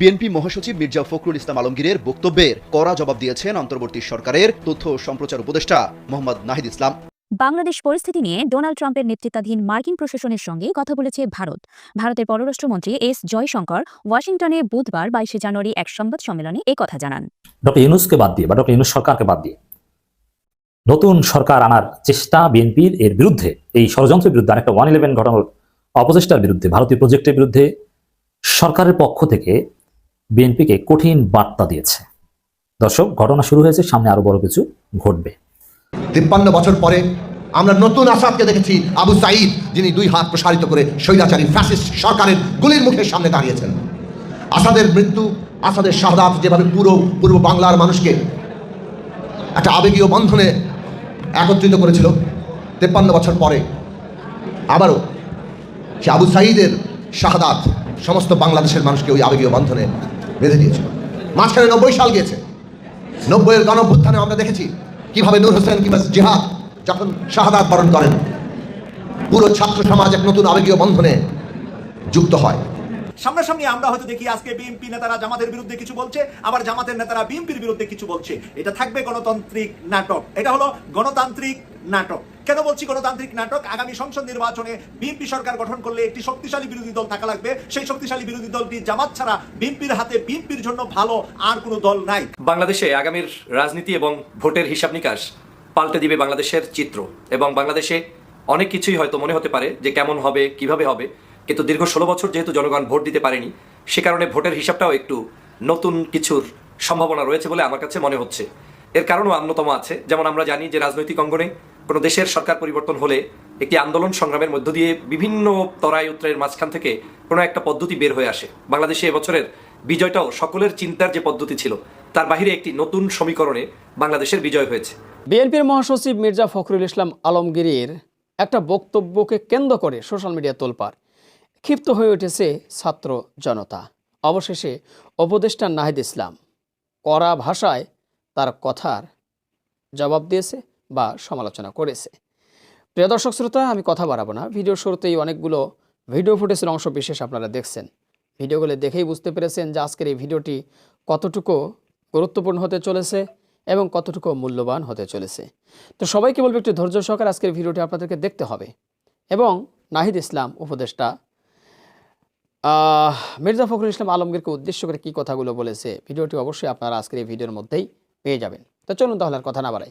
BNP মহাসচিব মির্জা ফখরুল ইসলাম আলমগীরের বক্তব্যের কড়া জবাব দিয়েছেন অন্তর্বর্তী সরকারের তথ্য ও সম্প্রচার উপদেষ্টা মোহাম্মদ নাহিদ ইসলাম। বাংলাদেশ পরিস্থিতি নিয়ে ডোনাল্ড ট্রাম্পের নেতৃত্বাধীন মার্কিন প্রশাসনের সঙ্গে কথা বলেছে ভারত। ভারতের পররাষ্ট্রমন্ত্রী এস জয়শঙ্কর ওয়াশিংটনে বুধবার বাইশে জানুয়ারি এক সংবাদ সম্মেলনে কথা জানান। ডক্টর ইউনুসকে বাদ দিয়ে বা ডক্টর ইউনুস সরকারকে বাদ দিয়ে নতুন সরকার আনার চেষ্টা বিএনপির এর বিরুদ্ধে এই ষড়যন্ত্রের বিরুদ্ধে আরেকটা ওয়ান ইলেভেন ঘটনার অপচেষ্টার বিরুদ্ধে ভারতীয় প্রজেক্টের বিরুদ্ধে সরকারের পক্ষ থেকে বিএনপিকে কঠিন বার্তা দিয়েছে। দর্শক, ঘটনা শুরু হয়েছে, সামনে আরও বড় কিছু ঘটবে। তিপ্পান্ন বছর পরে আমরা নতুন আসাদকে দেখেছি, আবু সাইদ যিনি দুই হাত প্রসারিত করে স্বৈরাচারী ফ্যাসিস্ট সরকারের গুলির মুখের সামনে দাঁড়িয়েছেন। আসাদের মৃত্যু, আসাদের শাহাদাত যেভাবে পুরো পূর্ব বাংলার মানুষকে একটা আবেগীয় বন্ধনে একত্রিত করেছিল, তেপ্পান্ন বছর পরে আবারও সে আবু সাইদের শাহাদাত সমস্ত বাংলাদেশের মানুষকে ওই আবেগীয় বন্ধনে বেঁধে দিয়েছিল মাঝখানে নব্বই সাল গিয়েছে। নব্বইয়ের গণভ্যুত্থানে আমরা দেখেছি কীভাবে নূর হোসেন কিংবা জিহাদ যখন শাহাদাত বরণ করেন, পুরো ছাত্র সমাজ এক নতুন আবেগীয় বন্ধনে যুক্ত হয়। সামনাসামনি আমরা হয়তো দেখি আজকে বিএনপি নেতারা জামাতের বিরুদ্ধে কিছু বলছে, আবার জামাতের নেতারা বিএনপির বিরুদ্ধে কিছু বলছে। এটা থাকবে গণতান্ত্রিক নাটক। এটা হলো গণতান্ত্রিক নাটক। কেন বলছি গণতান্ত্রিক নাটক? আগামী সংসদ নির্বাচনে বিএনপি সরকার গঠন করলে একটি শক্তিশালী বিরোধী দল থাকা লাগবে। সেই শক্তিশালী বিরোধী দলটি জামাত ছাড়া বিএনপির হাতে বিএনপির জন্য ভালো আর কোনো দল নাই। বাংলাদেশে আগামীর রাজনীতি এবং ভোটের হিসাব নিকাশ পাল্টে দিবে বাংলাদেশের চিত্র। এবং বাংলাদেশে অনেক কিছুই হয়তো মনে হতে পারে যে কেমন হবে, কীভাবে হবে। কিন্তু দীর্ঘ ষোলো বছর যেহেতু জনগণ ভোট দিতে পারেনি, সে কারণে ভোটের হিসাবটাও একটু নতুন কিছুর সম্ভাবনা রয়েছে বলে আমার কাছে মনে হচ্ছে। এর কারণও অন্যতম আছে। যেমন আমরা জানি যে রাজনৈতিক অঙ্গনে কোনো দেশের সরকার পরিবর্তন হলে একটি আন্দোলন সংগ্রামের মধ্য দিয়ে বিভিন্ন তরাই উত্তরের মাঝখান থেকে কোনো একটা পদ্ধতি বের হয়ে আসে। বাংলাদেশে এবছরের বিজয়টাও সকলের চিন্তার যে পদ্ধতি ছিল, তার বাহিরে একটি নতুন সমীকরণে বাংলাদেশের বিজয় হয়েছে। বিএনপির মহাসচিব মির্জা ফখরুল ইসলাম আলমগীরের একটা বক্তব্যকে কেন্দ্র করে সোশ্যাল মিডিয়া তোলপাড়। ক্ষিপ্ত হয়ে উঠেছে ছাত্র জনতা। অবশেষে উপদেষ্টা নাহিদ ইসলাম কড়া ভাষায় তার কথার জবাব দিয়েছে। বা সমালোচনা করেছে। প্রিয় দর্শক শ্রোতা, আমি কথা বাড়াবো না। ভিডিও শুরুতেই অনেকগুলো ভিডিও ফুটেজের অংশ বিশেষ আপনারা দেখছেন। ভিডিওগুলো দেখেই বুঝতে পেরেছেন যে আজকের এই ভিডিওটি কতটুকু গুরুত্বপূর্ণ হতে চলেছে এবং কতটুকু মূল্যবান হতে চলেছে। তো সবাইকে বলব, একটু ধৈর্য সহকারে আজকের ভিডিওটি আপনাদেরকে দেখতে হবে এবং নাহিদ ইসলাম উপদেষ্টা মির্জা ফখরুল ইসলাম আলমগীরকে উদ্দেশ্য করে কি কথাগুলো বলেছে, ভিডিওটি অবশ্যই আপনারা আজকের এই ভিডিওর মধ্যেই পেয়ে যাবেন। তো চলুন তাহলে আর কথা না বাড়াই।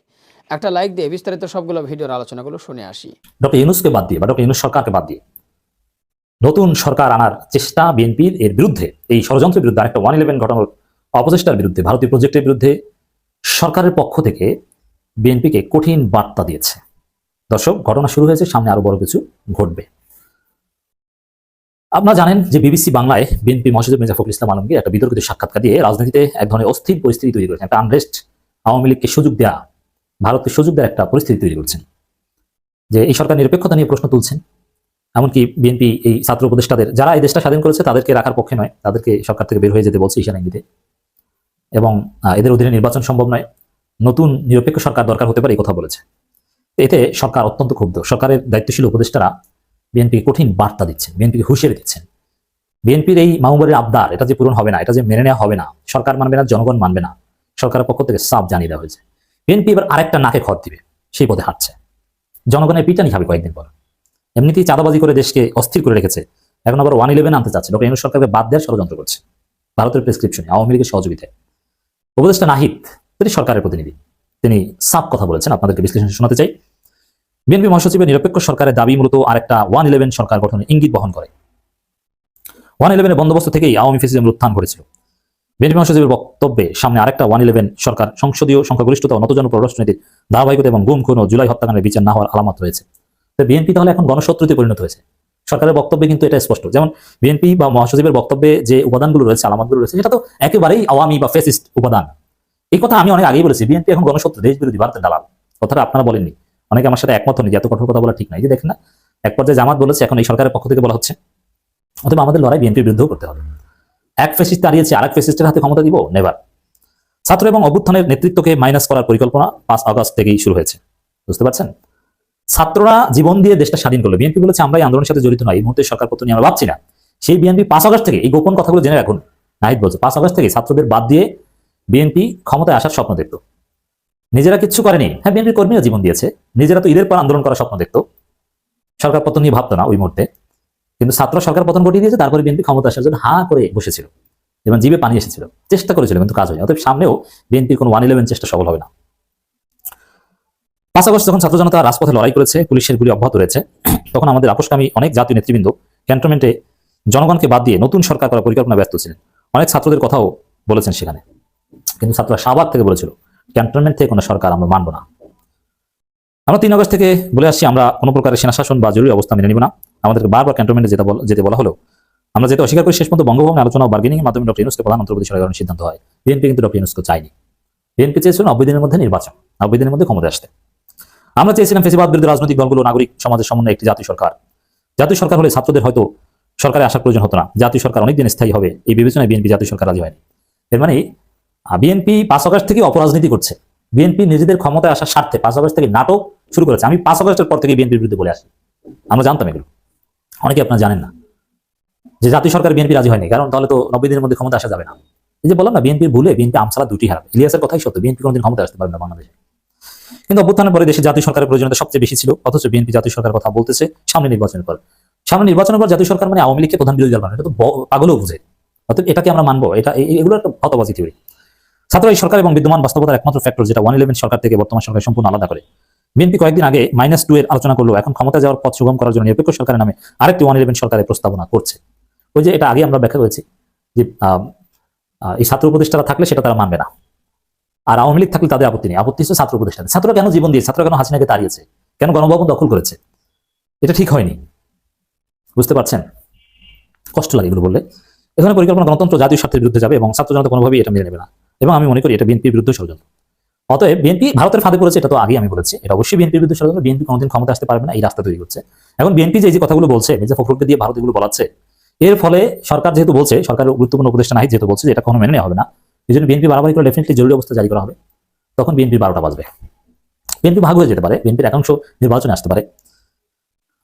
একটা লাইক দিয়ে বিস্তারিত সবগুলো ভিডিওর আলোচনাগুলো শুনে আসি। ডক্টর ইউনুসকে বাদ দিয়ে বা ডক্টর ইউনুস সরকারকে বাদ দিয়ে নতুন সরকার আনার চেষ্টা বিএনপির এর বিরুদ্ধে, এই ষড়যন্ত্রের বিরুদ্ধে আরেকটা ওয়ান ইলেভেন ঘটনার অপচেষ্টার বিরুদ্ধে, ভারতীয় প্রজেক্টের বিরুদ্ধে সরকারের পক্ষ থেকে বিএনপিকে কঠিন বার্তা দিয়েছে। দর্শক, ঘটনা শুরু হয়েছে, সামনে আরও বড় কিছু ঘটবে। আপনারা জানেন যে বিবিসি বাংলায় বিএনপি মহাসচিব মির্জা ফখরুল ইসলাম আলমগীর একটা বিতর্কিত সাক্ষাৎকার দিয়ে রাজনীতিতে এক ধরনের অস্থির পরিস্থিতি তৈরি করেছেন, একটা আনরেস্ট আওয়ামী লীগকে সুযোগ দেওয়া ভারতকে সুযোগ দেওয়ার একটা পরিস্থিতি তৈরি করছেন। যে এই সরকার নিরপেক্ষতা নিয়ে প্রশ্ন তুলছেন, এমনকি বিএনপি এই ছাত্র উপদেষ্টাদের, যারা এই দেশটা স্বাধীন করেছে তাদেরকে রাখার পক্ষে নয়, তাদেরকে সরকার থেকে বের হয়ে যেতে বলছে ঈশান ইঙ্গিতে। এবং এদের অধীনে নির্বাচন সম্ভব নয়, নতুন নিরপেক্ষ সরকার দরকার হতে পারে এই কথা বলেছে। এতে সরকার অত্যন্ত ক্ষুব্ধ। সরকারের দায়িত্বশীল উপদেষ্টারা বিএনপিকে কঠিন বার্তা দিচ্ছেন, বিএনপিকে হুঁশিয়ারি দিচ্ছেন। বিএনপির এই মাহবুবের আবদার, এটা যে পূরণ হবে না, এটা যে মেনে নেওয়া হবে না, সরকার মানবে না, জনগণ মানবে না। সরকারের পক্ষ থেকে সাফ জানিয়ে দেওয়া হয়েছে। বিএনপি এবার আরেকটা নাকে খত দিবে, সেই পথে হাঁটছে। জনগণের পিটানি খাবে কয়েকদিন পর। এমনিতেই চাঁদাবাজি করে দেশকে অস্থির করে রেখেছে। এখন আবার ওয়ান ইলেভেন আনতে চাচ্ছে ডক্টর ইউনুস সরকারকে বাদ দেওয়ার ষড়যন্ত্র করছে। ভারতের প্রেসক্রিপশনে আওয়ামী লীগের সহযোগিতায়। উপদেষ্টা নাহিদ, তিনি সরকারের প্রতিনিধি। তিনি সাফ কথা বলেছেন, আপনাদেরকে বিশ্লেষণ শোনাতে চাই। বিএনপি মহাসচিবের নিরপেক্ষ সরকারের দাবি মূলত আরেকটা ওয়ান ইলেভেন সরকার গঠনের ইঙ্গিত বহন করে। ওয়ান ইলেভেনের বন্দোবস্ত থেকেই আওয়ামী ফেসিজমের উত্থান ঘটেছিল বিএনপি মহাসচিবের বক্তব্যে সামনে আরেকটা ওয়ান ইলেভেন সরকার সংসদীয় সংখ্যাগরিষ্ঠতা ও নতজন পররাষ্ট্রনীতির ধারাবাহিকতা এবং গুম, খুন ও জুলাই হত্যাকাণ্ডের বিচার না হওয়ার আলামত রয়েছে। তো বিএনপি তাহলে এখন গণশত্রুতে পরিণত হয়েছে। সরকারের বক্তব্যে কিন্তু এটা স্পষ্ট। যেমন বিএনপি বা মহাসচিবের বক্তব্যে যে উপাদানগুলো রয়েছে, আলামতগুলো রয়েছে, সেটা তো একেবারেই আওয়ামী বা ফেসিস্ট উপাদান। এই কথা আমি অনেক আগেই বলেছি, বিএনপি এখন গণশত্রু দেশ বিরোধী ভারতের দালাল। কথাটা আপনারা বলেননি। অনেকে আমার সাথে একমত হয়নি এত কঠোর কথা বলা ঠিক নাই। যে দেখেন না এক পর্যায়ে জামাত বলেছে, এখন এই সরকারের পক্ষ থেকে বলা হচ্ছে। অথবা আমাদের লড়াই বিএনপির বিরুদ্ধেও করতে হবে। এক ফেসিস্ট দাঁড়িয়েছে আর এক ফেসিস্টের হাতে ক্ষমতা দিব? নেভার ছাত্র এবং অভ্যুত্থানের নেতৃত্বকে মাইনাস করার পরিকল্পনা পাঁচ আগস্ট থেকেই শুরু হয়েছে। বুঝতে পারছেন? ছাত্ররা জীবন দিয়ে দেশটা স্বাধীন করল। বিএনপি বলেছে, আমরা এই আন্দোলনের সাথে জড়িত নয় এই মুহূর্তে সরকার পত্র নিয়ে আমরা ভাবছি না। সেই বিএনপি পাঁচ আগস্ট থেকে, এই গোপন কথাগুলো জেনে রাখুন। নাহিদ বলছে, পাঁচ আগস্ট থেকে ছাত্রদের বাদ দিয়ে বিএনপি ক্ষমতায় আসার স্বপ্ন দেখত। নিজেরা কিচ্ছু করেনি। হ্যাঁ বিএনপি কর্মীরা জীবন দিয়েছে। নিজেরা তো ঈদের পর আন্দোলন করার স্বপ্ন দেখত। সরকার পতন নিয়ে ভাবতো না ওই মুহূর্তে। কিন্তু ছাত্র সরকার পতন ঘটিয়ে দিয়েছে, তারপরে বিএনপি ক্ষমতা আসার জন্য হা করে বসেছিল এবং জীবে পানি এসেছিল। চেষ্টা করেছিল, কিন্তু কাজ হয়নি। অতএব সামনেও বিএনপির কোনো ওয়ান ইলেভেন চেষ্টা সফল হবে না। পাঁচ আগস্ট যখন ছাত্র জনতা রাজপথে লড়াই করেছে, পুলিশের গুলি অব্যাহত রয়েছে, তখন আমাদের আপোষকামী অনেক জাতীয় নেতৃবৃন্দ ক্যান্টনমেন্টে জনগণকে বাদ দিয়ে নতুন সরকার করার পরিকল্পনা ব্যস্ত ছিলেন। অনেক ছাত্রদের কথাও বলেছেন সেখানে। কিন্তু ছাত্ররা শাহবাগ থেকে বলেছিল, ক্যান্টনমেন্ট থেকে কোনো সরকার আমরা মানব না। আমরা তিন আগস্ট থেকে বলে আসছি, আমরা কোনো প্রকারের সেনা শাসন বা জরুরি অবস্থা মেনে নিব না। আমাদেরকে বারবার ক্যান্টনমেন্টে যেতে যেতে বলা হলো আমরা যেটা অস্বীকার করি, শেষ পর্যন্ত বঙ্গভবনে আলোচনা ও বার্গেনিং মাধ্যমে ডক্টর ইউনুসকে প্রধান অন্তর্বর্তী সরকারের সিদ্ধান্ত হয়। বিএনপি কিন্তু ডক্টর ইউনুসকে চাইনি বিএনপি চেয়েছিল নব্বই দিনের মধ্যে নির্বাচন। নব্বই দিনের মধ্যে ক্ষমতা আসতে। আমরা চেয়েছিলাম ফেসিবাদ বিরোধী রাজনৈতিক দলগুলো নাগরিক সমাজের সমন্বয়ে একটি জাতীয় সরকার। জাতীয় সরকার হলে ছাত্রদের হয়তো সরকারে আসার প্রয়োজন হতো না। জাতীয় সরকার অনেকদিন স্থায়ী হবে, এই বিবেচনায় বিএনপি জাতীয় সরকার রাজি হয়নি। এর মানে বিএনপি পাঁচ আগস্ট থেকে অপরাজনীতি করছে। বিএনপি নিজেদের ক্ষমতায় আসার স্বার্থে পাঁচ আগস্ট থেকে নাটক শুরু করেছে। আমি পাঁচ আগস্টের পর থেকে বিএনপির বিরুদ্ধে বলে আসি। আমরা জানতাম এগুলো। অনেকে আপনারা জানেন না যে জাতীয় সরকার বিএনপি রাজি হয়নি। কারণ তাহলে তো নব্বই দিনের মধ্যে ক্ষমতা আসা যাবে না। এই যে বললাম না, বিএনপির ভুলে বিএনপি আমসালা দুটি হারাবে। ইলিয়াসের কথাই সত্য, বিএনপি কোনোদিন ক্ষমতা আসতে পারবে না বাংলাদেশে। কিন্তু অভ্যুত্থানের পরে দেশে জাতীয় সরকারের প্রয়োজনীয়তা সবচেয়ে বেশি ছিল। অথচ বিএনপি জাতীয় সরকার কথা বলতেছে সামনে নির্বাচনের পর। সামনে নির্বাচনের পর জাতীয় সরকার মানে আওয়ামী লীগকে প্রধান বিরোধী দল বানানো। এটা তো পাগলও বুঝে। অতএব এটাকে আমরা মানবো। এটা এগুলো একটা হতবাজি থিওরি ছাত্র এই সরকার এবং বিদ্যমান বাস্তবতার একমাত্র ফ্যাক্টর যেটা ওয়ান ইলেভেন সরকার থেকে বর্তমান সরকার সম্পূর্ণ আলাদা করে। বিএনপি কয়েকদিন আগে মাইনাস টু এর আলোচনা করল, এখন ক্ষমতা যাওয়ার পথ সুগম করার জন্য নিরপেক্ষ সরকারের নামে আরেকটি ওয়ান ইলেভেন সরকারের প্রস্তাবনা করছে। ওই যে এটা আগে আমরা ব্যাখ্যা করেছি যে এই ছাত্র উপদেষ্টারা থাকলে সেটা তারা মানবে না। আর আওয়ামী লীগ থাকলে তাদের আপত্তি নেই। আপত্তি হচ্ছে ছাত্র উপদেষ্টা ছাত্ররা কেন জীবন দিয়ে, ছাত্র কেন হাসিনাকে তাড়িয়েছে? কেন গণভবন দখল করেছে? এটা ঠিক হয়নি। বুঝতে পারছেন? কষ্ট লাগে এগুলো বললে। এখানে পরিকল্পনা গণতন্ত্র জাতীয় স্বার্থের বিরুদ্ধে যাবে এবং ছাত্র জনতা কোনোভাবেই এটা মেনে নেবে না। এবং আমি মনে করি এটা বিএনপির বিরুদ্ধে ষড়যন্ত্র। অতএব বিএনপি ভারতের ফাঁদে পড়েছে, এটা তো আগে আমি বলেছি। এটা অবশ্যই বিএনপির বিরুদ্ধে ষড়যন্ত্র বিএনপি কোনোদিন ক্ষমতা আসতে পারবে না, এই রাস্তা তৈরি করছে। এখন বিএনপি যে কথাগুলো বলছে, মির্জা ফখরুলকে দিয়ে ভারত এগুলো বলাচ্ছে, এর ফলে সরকার যেহেতু বলছে, সরকারের গুরুত্বপূর্ণ উপদেষ্টা নাই যেহেতু বলছে এটা কোনো মেনে নেওয়া হবে না, এই জন্য বিএনপি বারবার করে ডেফিনেটলি জরুরি অবস্থা জারি করা হবে। তখন বিএনপি বারোটা বাজবে। বিএনপি ভাগ হয়ে যেতে পারে বিএনপির একাংশ নির্বাচনে আসতে পারে।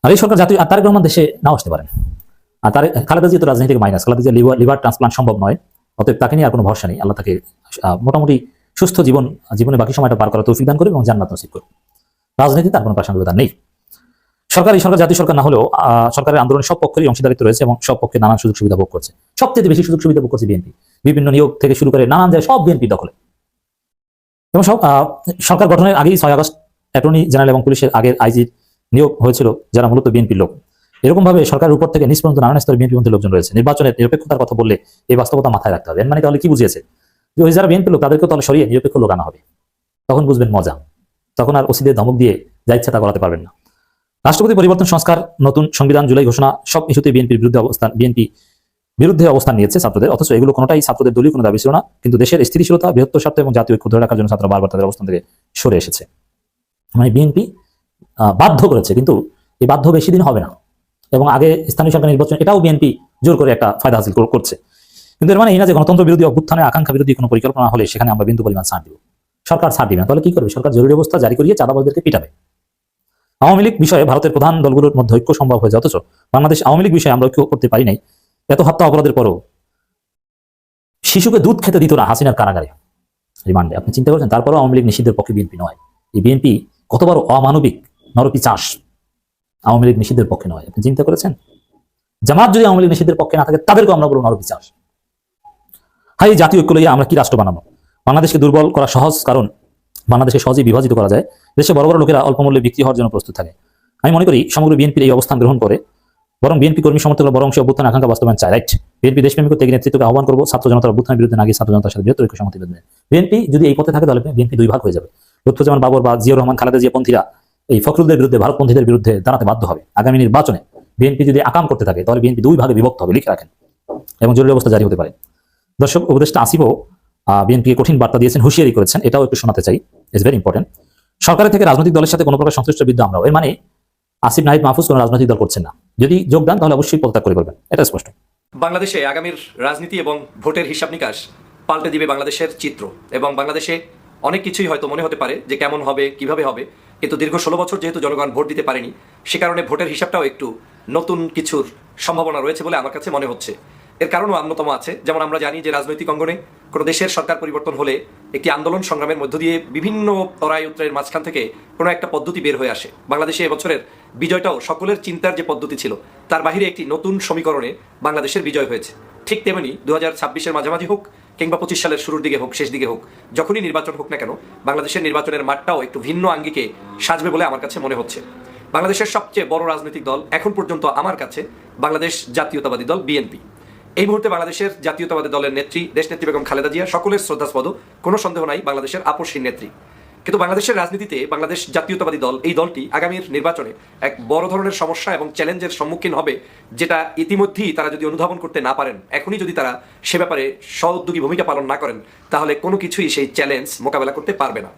আর এই সরকার জাতীয় তারেক রহমান দেশে নাও আসতে পারেন। আর তার খালেদা জিয়া তো রাজনীতি minus, Khaleda Zia liver liver transplant সম্ভব নয়। অতএব তাকে নিয়ে আর কোনো ভরসা নেই। আল্লাহ তাকে মোটামুটি সুস্থ জীবন জীবনে বাকি সময়টা পার করা তৌফিক দান করে এবং জান্নাত নসিব করে রাজনীতি তার কোনো প্রাসঙ্গিকতা নেই। সরকার সরকার জাতীয় সরকার না হলেও সরকারের আন্দোলনের সব পক্ষেরই অংশীদারিত্ব রয়েছে এবং সব পক্ষে নানান সুযোগ সুবিধা ভোগ করছে। সবচেয়ে বেশি সুযোগ সুবিধা ভোগ করছে বিএনপি। বিভিন্ন নিয়োগ থেকে শুরু করে নানান জায়গায় সব বিএনপি দখলে। এবং সব সরকার গঠনের আগেই ছয় আগস্ট অ্যাটর্নি জেনারেল এবং পুলিশের আগের আইজি নিয়োগ হয়েছিল, যারা মূলত বিএনপির লোক। এরকম ভাবে সরকারের উপর থেকে নিজ পর্যন্ত নানান স্তরে বিএনপি মধ্যে লোকজন রয়েছে। নির্বাচনের নিরপেক্ষতার কথা বললে এই বাস্তবতা মাথায় রাখতে হবে। মানে তাহলে কি বুঝিয়েছে? যে যারা বিএনপি লোক তাদেরকে তাহলে সরিয়ে নিরপেক্ষ লোক আনা হবে। তখন বুঝবেন মজা। তখন আর ওসিদের ধমক দিয়ে যা ইচ্ছা তা করাতে পারবেন না। রাষ্ট্রপতি পরিবর্তন সংস্কার, নতুন সংবিধান, জুলাই ঘোষণা, সব ইস্যুতে বিএনপির বিরুদ্ধে অবস্থান, বিএনপি বিরুদ্ধে অবস্থান নিয়েছে ছাত্রদের। অথচ এগুলো কোনোটাই ছাত্রদের দলীয় কোনো দাবি ছিল না। কিন্তু দেশের স্থিতিশীলতা, বৃহত্তর স্বার্থ এবং জাতীয় ঐক্য ধরে রাখার জন্য ছাত্র বারবার তাদের অবস্থান থেকে সরে এসেছে। মানে বিএনপি বাধ্য করেছে, কিন্তু এই বাধ্য বেশি দিন হবে না। এবং আগে স্থানীয় সরকার নির্বাচন, এটাও বিএনপি জোর করে একটা ফায়দা হাসিল করছে। কিন্তু এর মানে এই না যে গণতন্ত্র বিরোধী অভ্যুত্থানের আকাঙ্ক্ষা বিরোধী কোনো পরিকল্পনা হলে সেখানে আমরা বিন্দু পরিমাণ ছাড় দিব। সরকার ছাড় দিবে তাহলে কি করবে? সরকার জরুরি অবস্থা জারি করিয়ে চাঁদাবাজদেরকে পিটাবে। আওয়ামী লীগ বিষয়ে ভারতের প্রধান দলগুলোর মধ্যে ঐক্য সম্ভব হয়েছে। অথচ বাংলাদেশ আওয়ামী লীগ বিষয়ে আমরা ঐক্য করতে পারি নাই। এত হত্যা অপরাধের পরও শিশুকে দুধ খেতে দিত না হাসিনার কারাগারে। রিমান্ডে। আপনি চিন্তা করছেন, তারপরেও আওয়ামী লীগ নিষিদ্ধের পক্ষে বিএনপি নয়। এই বিএনপি কতবার অমানবিক, নরপি চাষ আওয়ামী লীগ নিষিদ্ধের পক্ষে নয়। আপনি চিন্তা করেছেন? জামাত যদি আওয়ামী লীগ নিষিদ্ধের পক্ষে না থাকে তাদেরকে আমরা বলব নরপি চাষ। হাই এই জাতীয় ঐক্য লইয়া আমরা কি রাষ্ট্র বানাবো? বাংলাদেশকে দুর্বল করা সহজ কারণ বাংলাদেশকে সহজেই বিভাজিত করা যায়। দেশে বড় বড় লোকেরা অল্প মূল্যে বিক্রি হওয়ার জন্য প্রস্তুত থাকে। আমি মনে করি সমগ্র বিএনপির এই অবস্থান গ্রহণ করে, বরং বিএনপি কর্মী সমর্থকরা বরং সে অভ্যুত্থান আকাঙ্ক্ষা বাস্তবায়ন চায়। রাইট বিএনপি দেশপ্রেমিক ত্যাগী নেতৃত্বকে আহ্বান করব, ছাত্র জনতার অভ্যুত্থানের বিরুদ্ধে না ছাত্র জনতার সাথে বৃহত্তর ঐক্য বেঁধে বিএনপি যদি এই পথে থাকে, তাহলে বিএনপি দুই ভাগ হয়ে যাবে। লুৎফুজ্জামান বাবর বা জিয়াউর রহমান, খালেদা জিয়া পন্থীরা এই ফখরুলদের বিরুদ্ধে ভারতপন্থীদের বিরুদ্ধে দাঁড়াতে বাধ্য হবে। আগামী নির্বাচনে বিএনপি যদি আকাম করতে থাকে, তাহলে বিএনপি দুই ভাগে বিভক্ত হবে, লিখে রাখেন। এবং জরুরি অবস্থা জারি হতে পারে। দর্শক, উপদেষ্টা আসিফও বিএনপি কঠিন বার্তা দিয়েছেন, হুঁশিয়ারি করেছেন, এটাও একটু শোনাতে চাই ইজ ভেরি ইম্পর্টেন্ট সরকারের থেকে রাজনৈতিক দলের সাথে কোনো প্রকার সংশ্লিষ্ট বিদ্যা আমরাও, এর মানে আসিফ নাহিদ মাহফুজ কোনো রাজনৈতিক দল করছেন না। যদি যোগদান তাহলে অবশ্যই পদত্যাগ করে করবেন এটা স্পষ্ট। বাংলাদেশে আগামীর রাজনীতি এবং ভোটের হিসাব নিকাশ পাল্টে দিবে বাংলাদেশের চিত্র, এবং বাংলাদেশে অনেক কিছুই হয়তো মনে হতে পারে যে কেমন হবে, কীভাবে হবে, কিন্তু দীর্ঘ ষোলো বছর যেহেতু জনগণ ভোট দিতে পারেনি, সে কারণে ভোটের হিসাবটাও একটু নতুন কিছুর সম্ভাবনা রয়েছে বলে আমার কাছে মনে হচ্ছে। এর কারণও অন্যতম আছে। যেমন আমরা জানি যে রাজনৈতিক অঙ্গনে কোনো দেশের সরকার পরিবর্তন হলে একটি আন্দোলন সংগ্রামের মধ্য দিয়ে বিভিন্ন তরাই উত্তরের মাঝখান থেকে কোনো একটা পদ্ধতি বের হয়ে আসে। বাংলাদেশে এবছরের বিজয়টাও সকলের চিন্তার যে পদ্ধতি ছিল, তার বাহিরে একটি নতুন সমীকরণে বাংলাদেশের বিজয় হয়েছে। ঠিক তেমনি দু হাজার ছাব্বিশের মাঝামাঝি হোক কিংবা পঁচিশ সালের শুরুর দিকে হোক, শেষ দিকে হোক, যখনই নির্বাচন হোক না কেন, বাংলাদেশের নির্বাচনের মাঠটাও একটু ভিন্ন আঙ্গিকে সাজবে বলে আমার কাছে মনে হচ্ছে। বাংলাদেশের সবচেয়ে বড় রাজনৈতিক দল এখন পর্যন্ত আমার কাছে বাংলাদেশ জাতীয়তাবাদী দল বিএনপি। এই মুহূর্তে বাংলাদেশের জাতীয়তাবাদী দলের নেত্রী দেশ নেত্রী বেগম খালেদা জিয়া, সকলের শ্রদ্ধাস্পদ। কোনো সন্দেহ নাই, বাংলাদেশের আপসীর নেত্রী। কিন্তু বাংলাদেশের রাজনীতিতে বাংলাদেশ জাতীয়তাবাদী দল, এই দলটি আগামীর নির্বাচনে এক বড় ধরনের সমস্যা এবং চ্যালেঞ্জের সম্মুখীন হবে, যেটা ইতিমধ্যেই তারা যদি অনুধাবন করতে না পারেন, এখনই যদি তারা সে ব্যাপারে সউদ্যোগী ভূমিকা পালন না করেন, তাহলে কোনো কিছুই সেই চ্যালেঞ্জ মোকাবেলা করতে পারবে না।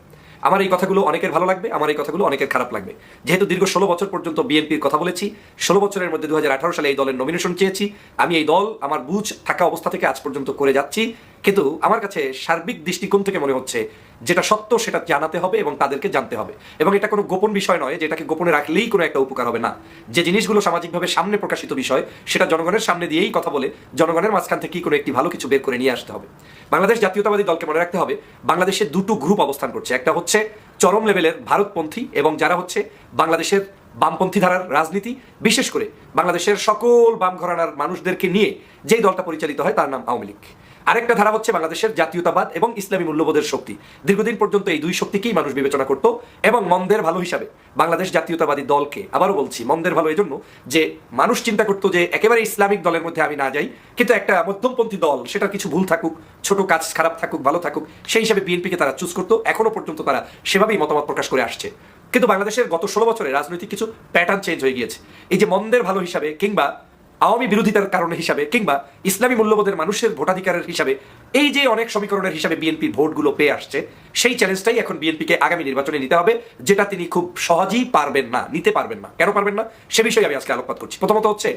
আমার এই কথাগুলো অনেকের ভালো লাগবে, আমার এই কথাগুলো অনেকের খারাপ লাগবে। যেহেতু দীর্ঘ ষোলো বছর পর্যন্ত বিএনপির কথা বলেছি, ষোলো বছরের মধ্যে দু হাজার আঠারো সালে এই দলের নমিনেশন চেয়েছি, আমি এই দল, আমার বুঝ থাকা অবস্থা থেকে আজ পর্যন্ত করে যাচ্ছি। কিন্তু আমার কাছে সার্বিক দৃষ্টিকোণ থেকে মনে হচ্ছে যেটা সত্য সেটা জানাতে হবে এবং তাদেরকে জানতে হবে। এবং এটা কোনো গোপন বিষয় নয় যেটাকে গোপনে রাখলেই কোনো একটা উপকার হবে না। যে জিনিসগুলো সামাজিকভাবে সামনে প্রকাশিত বিষয়, সেটা জনগণের সামনে দিয়েই কথা বলে, জনগণের মাঝখান থেকেই কোনো একটি ভালো কিছু বের করে নিয়ে আসতে হবে। বাংলাদেশ জাতীয়তাবাদী দলকে মনে রাখতে হবে, বাংলাদেশে দুটো গ্রুপ অবস্থান করছে। একটা হচ্ছে চরম লেভেলের ভারতপন্থী এবং যারা হচ্ছে বাংলাদেশের বামপন্থী ধারার রাজনীতি। বিশেষ করে বাংলাদেশের সকল বাম ঘরানার মানুষদেরকে নিয়ে যেই দলটা পরিচালিত হয় তার নাম আওয়ামী লীগ। আরেকটা ধারা হচ্ছে বাংলাদেশের জাতীয়তাবাদ এবং ইসলামী মূল্যবোধের শক্তি। দীর্ঘদিন পর্যন্ত এই দুই শক্তিকেই মানুষ বিবেচনা করত এবং মন্দের ভালো হিসাবে বাংলাদেশ জাতীয়তাবাদী দলকে আবারও বলছি, মন্দের ভালো এজন্য যে মানুষ চিন্তা করতো যে একেবারে ইসলামিক দলের মধ্যে আমি না যাই, কিন্তু একটা মধ্যমপন্থী দল, সেটার কিছু ভুল থাকুক, ছোট কাজ খারাপ থাকুক, ভালো থাকুক, সেই হিসাবে বিএনপিকে তারা চুজ করতো। এখনও পর্যন্ত তারা সেভাবেই মতামত প্রকাশ করে আসছে। কিন্তু বাংলাদেশের গত ষোলো বছরে রাজনৈতিক কিছু প্যাটার্ন চেঞ্জ হয়ে গিয়েছে। এই যে মন্দের ভালো হিসাবে কিংবা আওয়ামী বিরোধিতার কারণে হিসাবে কিংবা ইসলামী মূল্যবোধের মানুষের ভোটাধিকারের হিসাবে এই যে অনেক সমীকরণের হিসাবে বিএনপির ভোটগুলো পেয়ে আসছে, সেই চ্যালেঞ্জটাই এখন বিএনপিকে আগামী নির্বাচনে নিতে হবে, যেটা তিনি খুব সহজেই পারবেন না, নিতে পারবেন না। কেন পারবেন না? সে বিষয়ে আমি আজকে আলোকপাত করছি। প্রথমত হচ্ছে,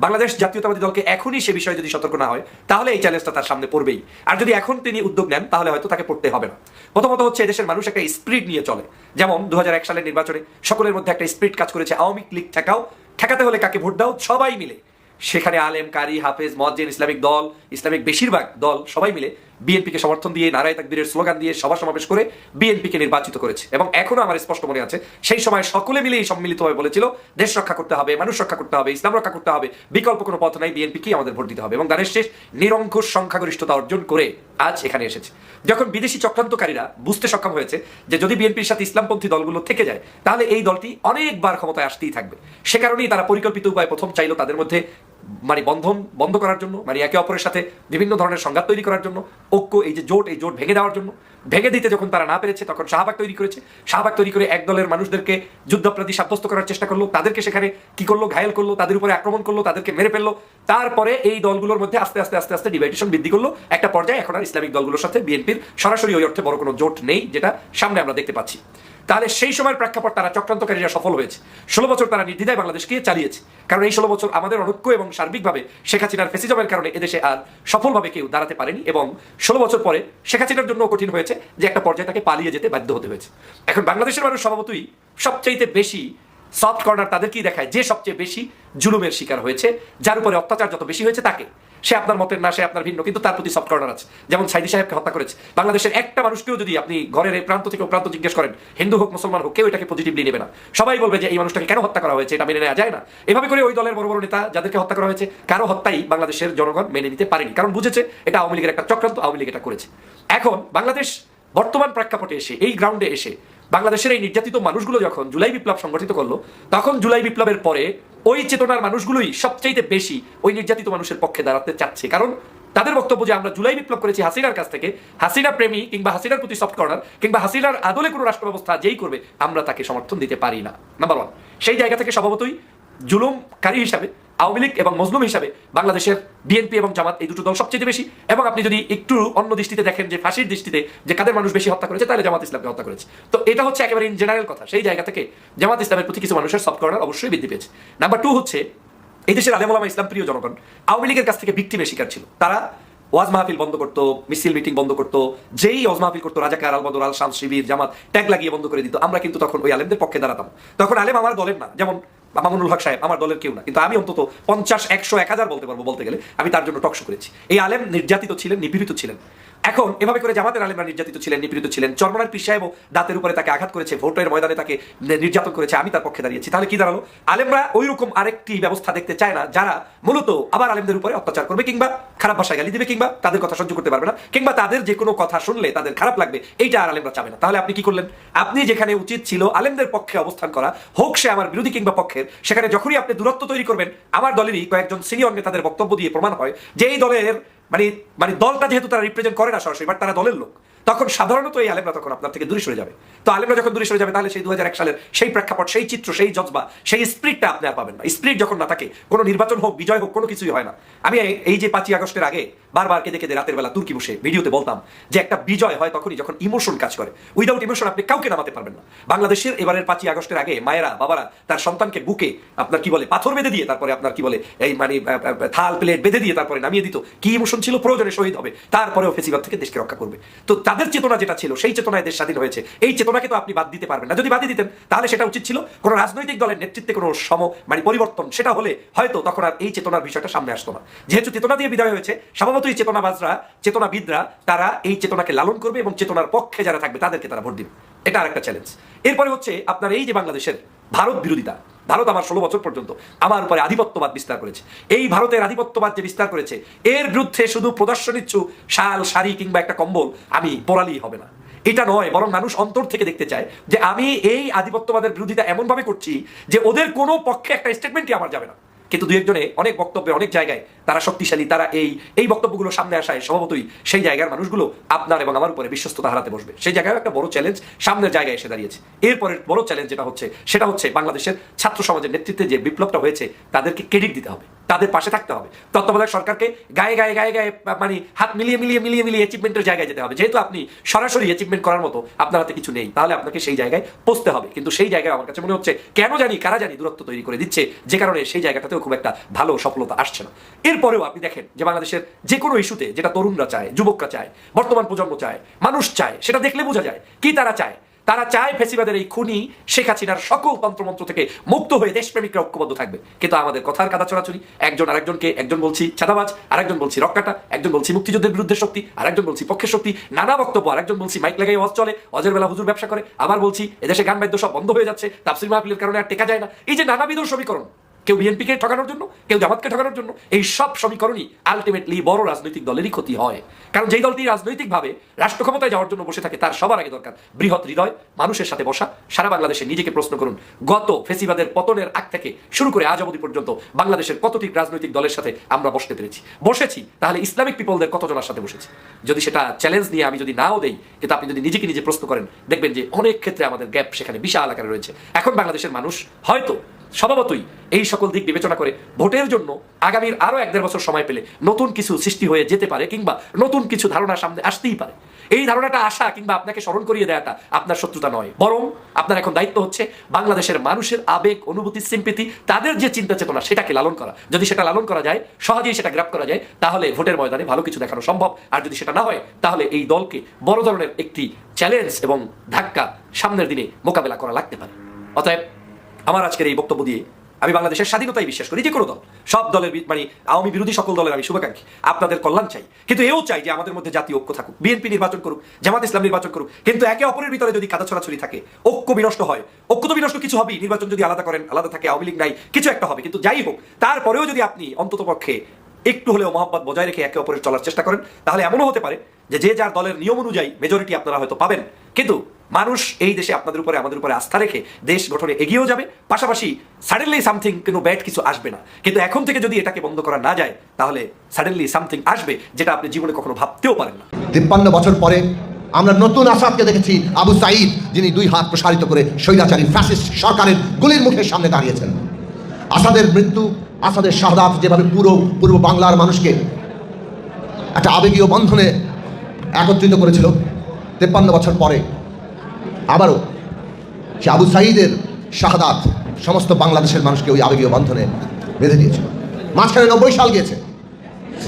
বাংলাদেশ জাতীয়তাবাদী দলকে এখনই সে বিষয়ে যদি সতর্ক না হয়, তাহলে এই চ্যালেঞ্জটা তার সামনে পড়বেই। আর যদি এখন তিনি উদ্যোগ নেন, তাহলে হয়তো তাকে পড়তে হবে না। প্রথমত হচ্ছে, এদেশের মানুষ একটা স্পিরিট নিয়ে চলে। যেমন দু হাজার এক সালের নির্বাচনে সকলের মধ্যে একটা স্পিরিট কাজ করেছে, আওয়ামী লীগ ঠেকাও। ঠেকাতে হলে কাকে ভোট দাও? সবাই মিলে। সেখানে আলেম কারি হাফেজ মজ্জেন ইসলামিক দল, ইসলামিক বেশিরভাগ দল সবাই মিলে বিএনপিকে সমর্থন দিয়ে, নারায় তাকবীরের স্লোগান দিয়ে সভা সমাবেশ করে বিএনপিকে নির্বাচিত করেছে। এবং এখনও আমার স্পষ্ট মনে আছে, সেই সময় সকলে মিলেই সম্মিলিতভাবে বলেছিল, দেশ রক্ষা করতে হবে, মানুষ রক্ষা করতে হবে, ইসলাম রক্ষা করতে হবে, বিকল্প কোনো পথ নাই, বিএনপিকেই আমাদের ভোট দিতে হবে। এবং দানের শেষ নিরঙ্কুশ সংখ্যাগরিষ্ঠতা অর্জন করে আজ এখানে এসেছে। যখন বিদেশি চক্রান্তকারীরা বুঝতে সক্ষম হয়েছে যে যদি বিএনপির সাথে ইসলামপন্থী দলগুলো থেকে যায়, তাহলে এই দলটি অনেকবার ক্ষমতায় আসতেই থাকবে। সে কারণেই তারা পরিকল্পিত উপায় প্রথম চাইলো তাদের মধ্যে মানে বন্ধন বন্ধ করার জন্য মানে একে অপরের সাথে বিভিন্ন ধরনের সংঘাত তৈরি করার জন্য, ঐক্য, এই যে জোট, এই জোট ভেঙে দেওয়ার জন্য, ভেঙে দিতে যখন তারা না পেরেছে, তখন শাহবাগ তৈরি করেছে। শাহবাগ তৈরি করে এক দলের মানুষদেরকে যুদ্ধাপরাধী সাব্যস্ত করার চেষ্টা করল, তাদেরকে সেখানে কি করল, ঘায়েল করল, তাদের উপরে আক্রমণ করল, তাদেরকে মেরে ফেলল। তারপরে এই দলগুলোর মধ্যে আস্তে আস্তে আস্তে আস্তে ডিভাইডেশন বৃদ্ধি করল। একটা পর্যায়ে এখন আর ইসলামিক দলগুলোর সাথে বিএনপির সরাসরি ওই অর্থে বড় কোনো জোট নেই, যেটা সামনে আমরা দেখতে পাচ্ছি। তাহলে সেই সময়ের প্রেক্ষাপট তারা চক্রান্তকারীরা সফল হয়েছে। ষোলো বছর তারা নির্দ্বিধায় বাংলাদেশকে চালিয়েছে। কারণ এই ষোলো বছর আমাদের অনৈক্য এবং সার্বিকভাবে শেখ হাসিনার ফেসিজমের কারণে এদেশে আর সফলভাবে কেউ দাঁড়াতে পারেনি এবং ষোলো বছর পরে শেখ হাসিনার জন্য কঠিন হয়েছে যে একটা পর্যায়ে তাকে পালিয়ে যেতে বাধ্য হতে হয়েছে। এখন বাংলাদেশের মানুষ স্বভাবতই সবচাইতে বেশি সফট কর্নার তাদেরকেই দেখায় যে সবচেয়ে বেশি জুলুমের শিকার হয়েছে, যার উপরে অত্যাচার যত বেশি হয়েছে তাকে। সে আপনার মতের না, সে আপনার ভিন্ন, কিন্তু তার প্রতি সফট কর্নার আছে। যেমন সাইদি সাহেবকে হত্যা করেছে। বাংলাদেশের একটা মানুষকেও যদি আপনি ঘরের প্রান্ত থেকে প্রান্ত জিজ্ঞেস করেন, হিন্দু হোক, মুসলমান হোক, কেউ এটাকে পজিটিভলি নেবে না। সবাই বলবে যে এই মানুষটাকে কেন হত্যা করা হয়েছে, এটা মেনে নেওয়া যায় না। এভাবে করে ওই দলের বড় বড় নেতা যাদেরকে হত্যা করা হয়েছে, কারও হত্যাই বাংলাদেশের জনগণ মেনে নিতে পারেনি। কারণ বুঝেছে এটা আওয়ামী লীগের একটা চক্রান্ত, আওয়ামী লীগ এটা করেছে। এখন বাংলাদেশ বর্তমান প্রেক্ষাপটে এসে, এই গ্রাউন্ডে এসে বাংলাদেশের এই নির্যাতিত মানুষগুলো যখন জুলাই বিপ্লব সংগঠিত করল, তখন জুলাই বিপ্লবের পরে ওই চেতনার মানুষগুলোই সবচাইতে বেশি ওই নির্যাতিত মানুষের পক্ষে দাঁড়াতে চাচ্ছে। কারণ তাদের বক্তব্য যে আমরা জুলাই বিপ্লব করেছি হাসিনার কাছ থেকে, হাসিনা প্রেমী কিংবা হাসিনার প্রতি সফট কর্নার কিংবা হাসিনার আদলে কোনো রাষ্ট্র ব্যবস্থা যেই করবে, আমরা তাকে সমর্থন দিতে পারি না। নাম্বার ওয়ান সেই জায়গা থেকে স্বভাবতই জুলুমকারী হিসাবে, আওয়ামী লীগ এবং মজলুম হিসাবে বাংলাদেশের বিএনপি এবং জামাত এই দুটো দল সবচেয়ে বেশি। এবং আপনি যদি একটু অন্য দৃষ্টিতে দেখেন যে ফাঁসির দৃষ্টিতে যে কাদের মানুষ বেশি হত্যা করেছে, তাহলে জামাত ইসলামকে হত্যা করেছে। তো এটা হচ্ছে একেবারে ইন জেনারেল কথা। সেই জায়গা থেকে জামাত ইসলামের প্রতি কিছু মানুষের সফট কর্নার অবশ্যই বৃদ্ধি পেয়েছে। নাম্বার টু হচ্ছে, এই দেশের আলেমুলামা ইসলাম প্রিয় জনগণ, আওয়ামী লীগের কাছ থেকে ভিক্টিমের শিকার ছিল। তারা ওয়াজ মাহফিল বন্ধ করতো, মিছিল মিটিং বন্ধ করতো, যেই ওয়াজ মাহফিল করতো, রাজাকার আল বদর, আল শাম শিবির, জামাত, ট্যাগ লাগিয়ে বন্ধ করে দিত। আমরা কিন্তু তখন ওই আলেমদের পক্ষে দাঁড়াতাম। তখন আলেম আমার দলের না। যেমন মামুনুল হক সাহেব, আমার দলের কেউ না। কিন্তু আমি অন্তত পঞ্চাশ, একশো, এক হাজার বলতে পারব বলতে গেলে, আমি তার জন্য টকশো করেছি। এই আলেম নির্যাতিত ছিলেন, নিপীড়িত ছিলেন। এখন এভাবে করে জামাতের আলেমরা নির্যাতিত ছিলেন, নিপীড়িত ছিলেন। চরমনার পীর সাহেবও দাঁতের উপরে তাকে আঘাত করেছে, ভোটের ময়দানে তাকে নির্যাতন করেছে, আমি তার পক্ষে দাঁড়িয়েছি। তাহলে কি দাঁড়াল? আলেমরা ওই রকম আরেকটি ব্যবস্থা দেখতে চায় না, যারা মূলত আবার আলেমদের উপরে অত্যাচার করবে কিংবা খারাপ ভাষায় গালি দিবে কিংবা তাদের কথা সহ্য করতে পারবে না, কিংবা তাদের যে কোনো কথা শুনলে তাদের খারাপ লাগবে, এইটা আর আলেমরা চাবে না। তাহলে আপনি কি করলেন? আপনি যেখানে উচিত ছিল আলেমদের পক্ষে অবস্থান করা, হোক সে আমার বিরোধী কিংবা পক্ষের, সেখানে যখনই আপনি দূরত্ব তৈরি করবেন, আমার দলেরই কয়েকজন সিনিয়র নেতাদের বক্তব্য দিয়ে প্রমাণ হয় যে এই দলের মানে মানে দলটা যেহেতু তারা রিপ্রেজেন্ট করে না সরাসরি বাট তারা দলের লোক। তখন সাধারণত এই আলেমরা তখন আপনার থেকে দূরে সরে যাবে। তো আলেমরা যখন দূরে সরে যাবে, তাহলে সেই দু সালের সেই প্রেক্ষাপট, সেই চিত্র, সেই জজবা, সেই স্পিরিটটা আপনি আর পাবেন না। স্পিরিট যখন না থাকে, কোনো নির্বাচন হোক, বিজয় হোক, কোনো কিছুই হয় না। আমি এই- যে পাঁচই আগস্টের আগে বারবার কেঁদে কেঁদে রাতের বেলা তুর্কি বসে ভিডিওতে বলতাম যে একটা বিজয় হয় তখনই যখন ইমোশন কাজ করে। উইদাউট ইমোশন আপনি কাউকে নামাতে পারবেন না। বাংলাদেশের এবারের পাঁচই আগস্টের আগে মায়েরা, বাবারা তার সন্তানকে বুকে আপনার কি বলে, পাথর বেঁধে দিয়ে তারপরে আপনার কি বলে, এই মানে থাল, প্লেট বেঁধে দিয়ে তারপরে নামিয়ে দিত। কি ইমোশন ছিল? প্রয়োজনে শহীদ হবে। তারপরেও ফেসিবাদ থেকে দেশকে রক্ষা করবে। তো তাদের চেতনা যেটা ছিল, সেই চেতনায় দেশ স্বাধীন হয়েছে। এই চেতনাকে তো আপনি বাদ দিতে পারবেন না। যদি বাদ দিতেন, তাহলে সেটা উচিত ছিল কোনো রাজনৈতিক দলের নেতৃত্বে কোনো সম মানে পরিবর্তন। সেটা হলে হয়তো তখন আর এই চেতনার বিষয়টা সামনে আসতো না। যেহেতু চেতনা দিয়ে বিদায় হয়েছে, স্বভাবতই চেতনাবাজরা, চেতনাবিদরা, তারা এই চেতনাকে লালন করবে এবং চেতনার পক্ষে যারা থাকবে, তাদেরকে তারা ভোট দিবে। এটা আরেকটা চ্যালেঞ্জ এরপরে হচ্ছে আপনার এই যে বাংলাদেশের ভারত বিরোধিতা। ভারত আমার ষোলো বছর পর্যন্ত আমার উপরে আধিপত্যবাদ বিস্তার করেছে। এই ভারতের আধিপত্যবাদ যে বিস্তার করেছে, এর বিরুদ্ধে শুধু প্রদর্শন ইচ্ছু শাল, শাড়ি কিংবা একটা কম্বল আমি পড়ালেই হবে না। এটা নয়, বরং মানুষ অন্তর থেকে দেখতে চায় যে আমি এই আধিপত্যবাদের বিরোধিতা এমনভাবে করছি যে ওদের কোনো পক্ষে একটা স্টেটমেন্টই আমার যাবে না। কিন্তু দু একজনে অনেক বক্তব্যে অনেক জায়গায় তারা শক্তিশালী, তারা এই এই বক্তব্যগুলো সামনে আসায় স্বভাবতই সেই জায়গার মানুষগুলো আপনার এবং আমার উপরে বিশ্বস্ততা হারাতে বসবে। সেই জায়গায় একটা বড় চ্যালেঞ্জ সামনের জায়গায় এসে দাঁড়িয়েছে। এরপরের বড় চ্যালেঞ্জ যেটা হচ্ছে, সেটা হচ্ছে বাংলাদেশের ছাত্র সমাজের নেতৃত্বে যে বিপ্লবটা হয়েছে, তাদেরকে ক্রেডিট দিতে হবে, তাদের পাশে থাকতে হবে। তত্ত্বাবধায়ক সরকারকে গায়ে গায়ে গায়ে গায়ে মানে হাত মিলিয়ে মিলিয়ে মিলিয়ে মিলিয়ে অ্যাচিভমেন্টের জায়গায় যেতে হবে। যেহেতু আপনি সরাসরি অ্যাচিভমেন্ট করার মতো আপনার হাতে কিছু নেই, তাহলে আপনাকে সেই জায়গায় পৌঁছতে হবে। কিন্তু সেই জায়গায় আমার কাছে মনে হচ্ছে, কেন জানি, কারা জানি দূরত্ব তৈরি করে দিচ্ছে, যে কারণে সেই জায়গাটাতেও খুব একটা ভালো সফলতা আসছে না। এরপরেও আপনি দেখেন যে বাংলাদেশের যে কোনো ইস্যুতে যেটা তরুণরা চায়, যুবকরা চায়, বর্তমান প্রজন্ম চায়, মানুষ চায়, সেটা দেখলে বোঝা যায় কি তারা চায়। তারা চায় ফেসিবাদের এই খুনি শেখ হাসিনার সকল তন্ত্রমন্ত্র থেকে মুক্ত হয়ে দেশপ্রেমিকরা ঐক্যবদ্ধ থাকবে। কিন্তু আমাদের কথার কাদা চড়াচড়ি একজন আরেকজনকে, একজন বলছি ছাদাবাজ আরেকজন বলছি রক্কাটা, একজন বলছি মুক্তিযুদ্ধের বিরুদ্ধে শক্তি, আরেকজন বলছি পক্ষের শক্তি, নানা বক্তব্য, আরেকজন বলছি মাইক লাগাই অজ চলে অজের বেলা হুজুর ব্যবসা করে, আবার বলছি এদেশে গান বাদ্য সব বন্ধ হয়ে যাচ্ছে, তাফসির মাহফিলের কারণে আর টেকা যায় না। এই যে নানাবিধ সমীকরণ কেউ বিএনপিকে ঠকানোর জন্য, কেউ জামাতকে ঠকানোর জন্য, এই সব সমীকরণই আলটিমেটলি বড় রাজনৈতিক দলেরই ক্ষতি হয়। কারণ যেই দলটি রাজনৈতিকভাবে রাষ্ট্র ক্ষমতায় যাওয়ার জন্য বসে থাকে, তার সবার আগে দরকার বৃহৎ হৃদয়, মানুষের সাথে বসা, সারা বাংলাদেশে নিজেকে প্রশ্ন করুন, গত ফেসিবাদের পতনের আগ থেকে শুরু করে আজ অবধি পর্যন্ত বাংলাদেশের কতটি রাজনৈতিক দলের সাথে আমরা বসতে পেরেছি? বসেছি, তাহলে ইসলামিক পিপলদের কতজনের সাথে বসেছি? যদি সেটা চ্যালেঞ্জ নিয়ে আমি যদি নাও দেই, কিন্তু আপনি যদি নিজেকে নিজে প্রশ্ন করেন, দেখবেন যে অনেক ক্ষেত্রে আমাদের গ্যাপ সেখানে বিশাল আকারে রয়েছে। এখন বাংলাদেশের মানুষ হয়তো স্বভাবতই এই সকল দিক বিবেচনা করে ভোটের জন্য আগামীর আরও এক দেড় বছর সময় পেলে নতুন কিছু সৃষ্টি হয়ে যেতে পারে কিংবা নতুন কিছু ধারণা সামনে আসতেই পারে। এই ধারণাটা আসা কিংবা আপনাকে স্মরণ করিয়ে দেওয়াটা আপনার শত্রুতা নয়। বরং আপনার এখন দায়িত্ব হচ্ছে বাংলাদেশের মানুষের আবেগ, অনুভূতি, সিম্পিতি, তাদের যে চিন্তা চেতনা সেটাকে লালন করা। যদি সেটা লালন করা যায়, সহজেই সেটা গ্রাপ করা যায়, তাহলে ভোটের ময়দানে ভালো কিছু দেখানো সম্ভব। আর যদি সেটা না হয়, তাহলে এই দলকে বড় ধরনের একটি চ্যালেঞ্জ এবং ধাক্কা সামনের দিনে মোকাবেলা করা লাগতে পারে। অতএব আমার আজকের এই বক্তব্য দিয়ে আমি বাংলাদেশের স্বাধীনতায় বিশ্বাস করি যে কোনো দল, সব দলের মানে আওয়ামী বিরোধী সকল দলের আমি শুভাকাঙ্ক্ষী। আপনাদের কল্যাণ চাই। কিন্তু এও চাই যে আমাদের মধ্যে জাতীয় ঐক্য থাকুক, বিএনপি নির্বাচন করুক, জামাত ইসলাম নির্বাচন করুক। কিন্তু একে অপরের ভিতরে যদি কাদা ছড়াছড়ি থাকে, ঐক্য বিনষ্ট হয়, ঐক্য তো বিনষ্ট কিছু হবেই, নির্বাচন যদি আলাদা করেন, আলাদা থাকে, আওয়ামী লীগ নাই, কিছু একটা হবে। কিন্তু যাই হোক, তারপরেও যদি আপনি অন্তত পক্ষে একটু হলেও মহাব্বত বজায় রেখে একে অপরের চলার চেষ্টা করেন, তাহলে এমনও হতে পারে যে যে যার দলের নিয়ম অনুযায়ী মেজরিটি আপনারা হয়তো পাবেন। কিন্তু মানুষ এই দেশে আপনাদের উপরে, আমাদের উপরে আস্থা রেখে দেশ গঠনে এগিয়েও যাবে। পাশাপাশি সাডেনলি সামথিং কোনো ব্যাড কিছু আসবে না। কিন্তু এখন থেকে যদি এটাকে বন্ধ করা না যায়, তাহলে সাডেনলি সামথিং আসবে যেটা আপনি জীবনে কখনো ভাবতেও পারেন না। তিপ্পান্ন বছর পরে আমরা নতুন আসাদকে দেখেছি আবু সাইদ যিনি দুই হাত প্রসারিত করে স্বৈরাচারী ফ্যাসিস্ট সরকারের গুলির মুখের সামনে দাঁড়িয়েছেন। আসাদের মৃত্যু, আসাদের শাহাদাত যেভাবে পুরো, পূর্ব বাংলার মানুষকে একটা আবেগীয় বন্ধনে একত্রিত করেছিল, তেপ্পান্ন বছর পরে আবারও সে আবু সাইদের শাহাদাত সমস্ত বাংলাদেশের মানুষকে ওই আবেগীয় বন্ধনে বেঁধে দিয়েছিল। মাঝখানে নব্বই সাল গিয়েছে।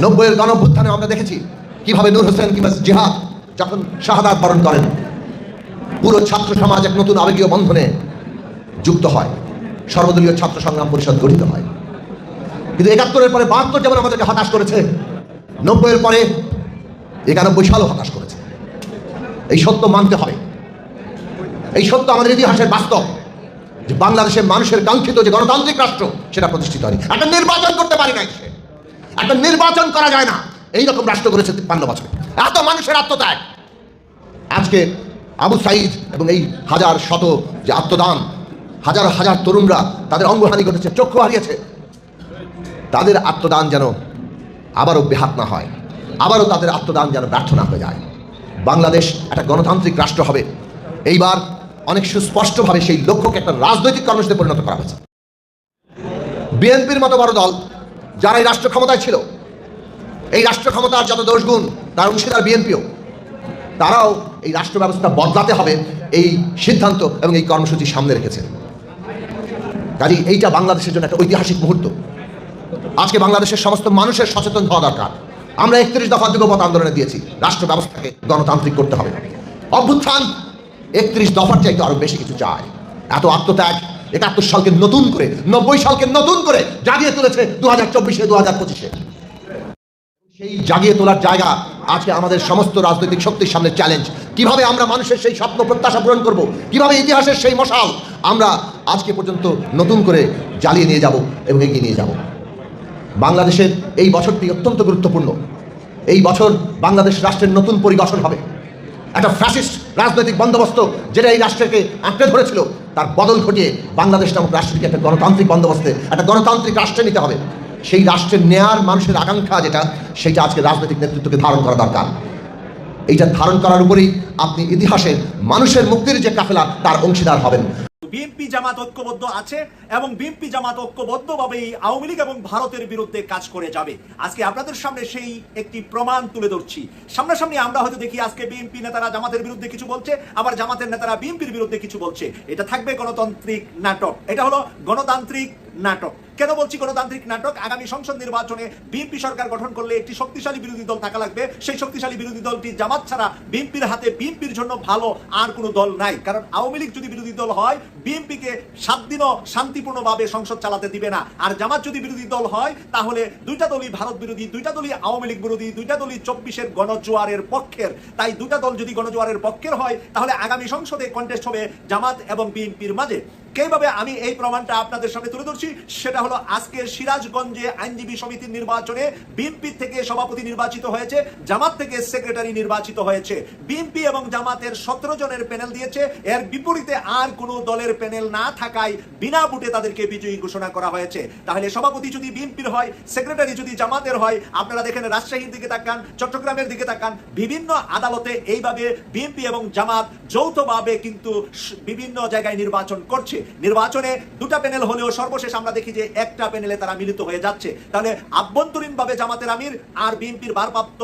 নব্বইয়ের গণভ্যুত্থানে আমরা দেখেছি কীভাবে নূর হোসেন কিংবা জিহাদ যখন শাহাদাত বরণ করেন, পুরো ছাত্র সমাজ এক নতুন আবেগীয় বন্ধনে যুক্ত হয়। সর্বদলীয় ছাত্র সংগ্রাম পরিষদ গঠিত হয়। কিন্তু একাত্তরের পরে বাহাত্তর যেমন আমাদেরকে হতাশ করেছে, নব্বইয়ের পরে একানব্বই সালও হতাশ করেছে। এই সত্য মানতে হবে। এই সত্য আমাদের ইতিহাসের বাস্তব। যে বাংলাদেশের মানুষের কাঙ্ক্ষিত যে গণতান্ত্রিক রাষ্ট্র, সেটা প্রতিষ্ঠিত হয়নি। একটা নির্বাচন করতে পারি নাই সে। একটা নির্বাচন করা যায় না। এই রকম রাষ্ট্র করেছে তিপ্পান্ন বছরে। এত মানুষের আত্মত্যাগ। আজকে আবু সাইদ এবং এই হাজার শত যে আত্মদান, হাজার হাজার তরুণরা তাদের অঙ্গহানি ঘটেছে, চক্ষু হারিয়েছে। তাদের আত্মদান যেন আবারও বেহাত না হয়, আবারও তাদের আত্মদান যেন ব্যর্থ না হয়ে যায়। বাংলাদেশ একটা গণতান্ত্রিক রাষ্ট্র হবে। এইবার অনেক সুস্পষ্টভাবে সেই লক্ষ্যকে একটা রাজনৈতিক কর্মসূচিতে পরিণত করা হয়েছে। বিএনপির মতো বড় দল যারা এই রাষ্ট্র ক্ষমতায় ছিল, এই রাষ্ট্র ক্ষমতার যত দোষগুণ, তার অংশীদার বিএনপিও, তারাও এই রাষ্ট্র ব্যবস্থা বদলাতে হবে এই সিদ্ধান্ত এবং এই কর্মসূচি সামনে রেখেছে। কাজেই এইটা বাংলাদেশের জন্য একটা ঐতিহাসিক মুহূর্ত। আজকে বাংলাদেশের সমস্ত মানুষের সচেতন হওয়া দরকার। আমরা একত্রিশ দফা যুগপথ আন্দোলনে দিয়েছি, রাষ্ট্র ব্যবস্থাকে গণতান্ত্রিক করতে হবে। অভ্যুত্থান একত্রিশ দফার চাইতে আরও বেশি কিছু চায়। এত আত্মত্যাগ একাত্তর সালকে নতুন করে, নব্বই সালকে নতুন করে জাগিয়ে তুলেছে দু হাজার চব্বিশে দু হাজার পঁচিশে। সেই জাগিয়ে তোলার জায়গা আজকে আমাদের সমস্ত রাজনৈতিক শক্তির সামনে চ্যালেঞ্জ কীভাবে আমরা মানুষের সেই স্বপ্ন প্রত্যাশা পূরণ করব? কীভাবে ইতিহাসের সেই মশাল? আমরা আজকে পর্যন্ত নতুন করে জ্বালিয়ে নিয়ে যাব এবং এগিয়ে নিয়ে যাব। বাংলাদেশের এই বছরটি অত্যন্ত গুরুত্বপূর্ণ। এই বছর বাংলাদেশ রাষ্ট্রের নতুন পরিগঠন হবে। একটা ফ্যাসিস্ট রাজনৈতিক বন্দোবস্ত যেটা এই রাষ্ট্রকে আঁকড়ে ধরেছিল, তার বদল ঘটিয়ে বাংলাদেশ নামক রাষ্ট্রটিকে একটা গণতান্ত্রিক বন্দোবস্তে, একটা গণতান্ত্রিক রাষ্ট্রে নিতে হবে। সেই রাষ্ট্রের নেয়ার মানুষের আকাঙ্ক্ষা যেটা, সেটা আজকে রাজনৈতিক নেতৃত্বকে ধারণ করা দরকার। এইটা ধারণ করার উপরেই আপনি ইতিহাসের মানুষের মুক্তির যে কাফেলা, তার অংশীদার হবেন। বিএনপি জামাত ঐক্যবদ্ধ আছে এবং বিএনপি জামাত ঐক্যবদ্ধভাবে আওয়ামী লীগ এবং ভারতের বিরুদ্ধে কাজ করে যাবে। আজকে আপনাদের সামনে সেই একটি প্রমাণ তুলে ধরছি। সামনাসামনি আমরা হয়তো দেখি আজকে বিএনপি নেতারা জামাতের বিরুদ্ধে কিছু বলছে, আবার জামাতের নেতারা বিএনপির বিরুদ্ধে কিছু বলছে। এটা থাকবে গণতান্ত্রিক নাটক। এটা হলো গণতান্ত্রিক নাটক। কেন বলছি গণতান্ত্রিক নাটক? আগামী সংসদ নির্বাচনে বিএনপি সরকার গঠন করলে একটি শক্তিশালী বিরোধী দল থাকা লাগবে। সেই শক্তিশালী বিরোধী দলটি জামাত ছাড়া বিএনপির হাতে বিএনপির জন্য ভালো আর কোনো দল নাই। কারণ আওয়ামী লীগ যদি বিরোধী দল হয়, বিএনপিকে সাত দিনও শান্তিপূর্ণভাবে সংসদ চালাতে দিবে না। আর জামাত যদি বিরোধী দল হয়, তাহলে দুইটা দলই ভারত বিরোধী, দুইটা দলই আওয়ামী লীগ বিরোধী, দুইটা দলই চব্বিশের গণজোয়ারের পক্ষের। তাই দুটা দল যদি গণজোয়ারের পক্ষের হয়, তাহলে আগামী সংসদে কন্টেস্ট হবে জামাত এবং বিএনপির মাঝে। কীভাবে আমি এই প্রমাণটা আপনাদের সামনে তুলে ধরছি, সেটা হলো আজকে সিরাজগঞ্জে আইনজীবী সমিতির নির্বাচনে বিএনপি থেকে সভাপতি নির্বাচিত হয়েছে, জামাত থেকে সেক্রেটারি নির্বাচিত হয়েছে। বিএনপি এবং জামাতের সতেরো জনের প্যানেল দিয়েছে, এর বিপরীতে আর কোনো দলের প্যানেল না থাকায় বিনা ভোটে তাদেরকে বিজয়ী ঘোষণা করা হয়েছে। তাহলে সভাপতি যদি বিএনপির হয় সেক্রেটারি যদি জামাতের হয়, আপনারা দেখেন রাজশাহীর দিকে তাকান, চট্টগ্রামের দিকে তাকান, বিভিন্ন আদালতে এইভাবে বিএনপি এবং জামাত যৌথভাবে কিন্তু বিভিন্ন জায়গায় নির্বাচন করছে। নির্বাচনে দুটা প্যানেল হলেও সর্বশেষ আমরা দেখি যে একটা প্যানেলে তারা মিলিত হয়ে যাচ্ছে। তাহলে আভ্যন্তরীণভাবে জামাতের আমির আর বিএনপির ভারপ্রাপ্ত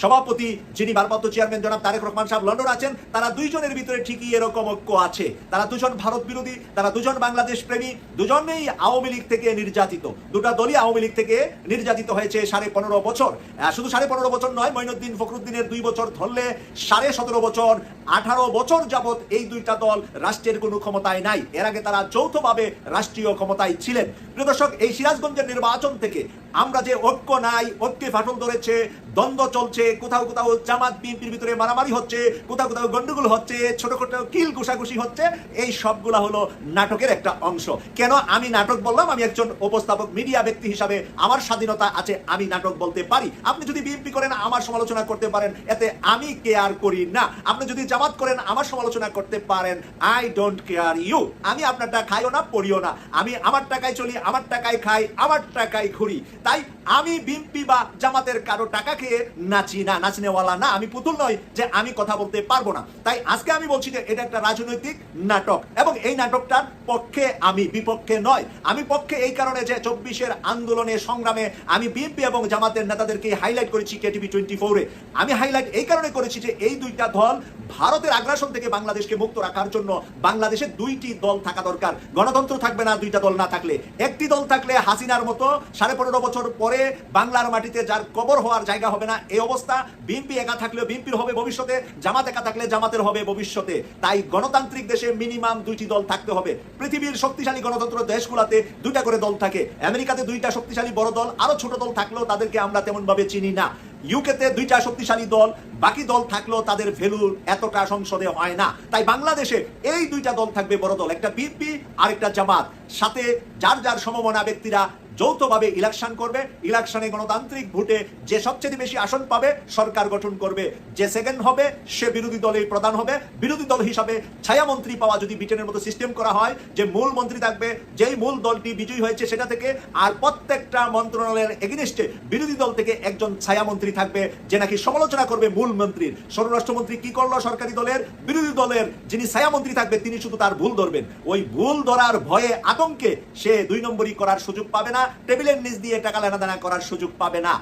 সভাপতি যিনি ভারপ্রাপ্ত চেয়ারম্যান জনাব তারেক রহমান সাহেব লন্ডন আছেন, তারা দুইজনের ভিতরে ঠিকই এরকম ঐক্য আছে। তারা দুজন ভারত বিরোধী, তারা দুজন বাংলাদেশ প্রেমী, দুজনেই আওয়ামী লীগ থেকে নির্যাতিত। দুটা দলই আওয়ামী লীগ থেকে নির্যাতিত হয়েছে সাড়ে পনেরো বছর। শুধু সাড়ে পনেরো বছর নয় মঈনুদ্দিন ফখরুদ্দিনের দুই বছর ধরলে সাড়ে সতেরো বছর, আঠারো বছর যাবৎ এই দুইটা দল রাষ্ট্রের কোনো ক্ষমতায় নাই। এর আগে তারা যৌথভাবে রাষ্ট্রীয় ক্ষমতায় ছিলেন। প্রিয় দর্শক, এই সিরাজগঞ্জের নির্বাচন থেকে আমরা যে ঐক্য নাই ঐক্যে ফাটল ধরেছে, দ্বন্দ্ব চলছে, কোথাও কোথাও জামাত বিএনপির ভিতরে মারামারি হচ্ছে, কোথাও কোথাও গন্ডগোল হচ্ছে, ছোটখাটো কিল ঘুষাঘুষি হচ্ছে, এই সবগুলা হলো নাটকের একটা অংশ। কেন আমি নাটক বললাম? আমি একজন উপস্থাপক, মিডিয়া ব্যক্তি হিসাবে আমার স্বাধীনতা আছে, আমি নাটক বলতে পারি। আপনি যদি বিএনপি করেন, আমার সমালোচনা করতে পারেন, এতে আমি কেয়ার করি না। আপনি যদি জামাত করেন, আমার সমালোচনা করতে পারেন। আই ডোন্ট কেয়ার ইউ আমি আপনারটা খাইও না, পড়িও না। আমি আমার টাকায় চলি, আমার টাকায় খাই, আমার টাকায় ঘুরি। তাই আমি বিএনপি বা জামাতের কারও টাকা খেয়ে নাচি না, নাচনেওয়ালা না, আমি পুতুল নই যে আমি কথা বলতে পারব না। তাই আজকে আমি বলছি যে এটা একটা রাজনৈতিক নাটক এবং এই নাটকটার পক্ষে আমি বিপক্ষে নয় আমি পক্ষে এই কারণে যে চব্বিশের আন্দোলনে সংগ্রামে আমি বিএনপি এবং জামাতের নেতাদেরকে হাইলাইট করেছি কেটিভি টোয়েন্টি ফোরে আমি হাইলাইট এই কারণে করেছি যে এই দুইটা দল ভারতের আগ্রাসন থেকে বাংলাদেশকে মুক্ত রাখার জন্য বাংলাদেশে দুইটি দল থাকা দরকার। গণতন্ত্র থাকবে না দুইটা দল না থাকলে। একটি দল থাকলে হাসিনার মতো সাড়ে পনেরো বছর পরে বাংলার মাটিতে যার কবর হওয়ার জায়গা হবে না, এই অবস্থা। বিএনপি একা থাকলেও বিএনপির হবে ভবিষ্যতে, জামাত একা থাকলে জামাতের হবে ভবিষ্যতে। তাই গণতান্ত্রিক দেশে মিনিমাম দুইটি দল থাকতে হবে। পৃথিবীর শক্তিশালী গণতন্ত্র দেশগুলোতে দুইটা করে দল থাকে। আমেরিকাতে দুইটা শক্তিশালী বড় দল, আরও ছোট দল থাকলেও তাদেরকে আমরা তেমন ভাবে চিনি না। ইউকেতে দুইটা শক্তিশালী দল, বাকি দল থাকলেও তাদের ভ্যালু এতটা সংসদে হয় না। তাই বাংলাদেশে এই দুইটা দল থাকবে বড় দল, একটা বিএনপি আর একটা জামাত। সাথে যার যার সমমনা ব্যক্তিরা যৌথভাবে ইলেকশন করবে ইলেকশনে গণতান্ত্রিক ভোটে যে সবচেয়ে বেশি আসন পাবে, সরকার গঠন করবে, যে সেকেন্ড হবে, সে বিরোধী দলের প্রধান হবে। বিরোধী দল হিসাবে ছায়ামন্ত্রী পাওয়া যদি ব্রিটেনের মতো সিস্টেম করা হয়, যে মূল মন্ত্রী থাকবে, যেই মূল দলটি বিজয়ী হয়েছে সেটা থেকে, আর প্রত্যেকটা মন্ত্রণালয়ের এগেনিস্টে বিরোধী দল থেকে একজন ছায়ামন্ত্রী থাকবে, যে নাকি সমালোচনা করবে মূল মন্ত্রীর। স্বরাষ্ট্রমন্ত্রী কি করল সরকারি দলের? বিরোধী দলের যিনি ছায়ামন্ত্রী থাকবে, তিনি শুধু তার ভুল ধরবেন। ওই ভুল ধরার ভয়ে আতঙ্কে সে দুই নম্বরই করার সুযোগ পাবে না টেবিলের নিচ দিয়ে টাকা লেনাদেনা করার সুযোগ পাবে না।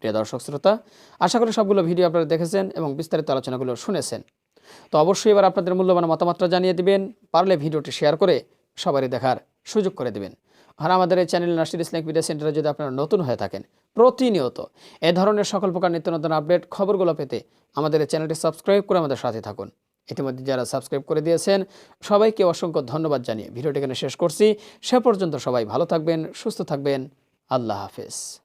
প্রিয় দর্শক, শ্রোতা, আশা করি সবগুলো ভিডিও আপনারা দেখেছেন এবং বিস্তারিত আলোচনাগুলো শুনেছেন। তো অবশ্যই এবার আপনাদের মূল্যবান মতামতটা জানিয়ে দিবেন, পারলে ভিডিওটি শেয়ার করে সবারই দেখার সুযোগ করে দিবেন। আর আমাদের এই চ্যানেল নার্সির ইসলামিক মিডিয়া সেন্টারে যদি আপনারা নতুন হয়ে থাকেন, প্রতিনিয়ত এ ধরনের সকল প্রকার নিত্য নতুন আপডেট, খবরগুলো পেতে আমাদের চ্যানেলটি সাবস্ক্রাইব করে আমাদের সাথে থাকুন। ইতিমধ্যে যারা সাবস্ক্রাইব করে দিয়েছেন, সবাইকে অসংখ্য ধন্যবাদ জানিয়ে ভিডিওটি এখানে শেষ করছি। সে পর্যন্ত সবাই ভালো থাকবেন, সুস্থ থাকবেন। আল্লাহ হাফেজ।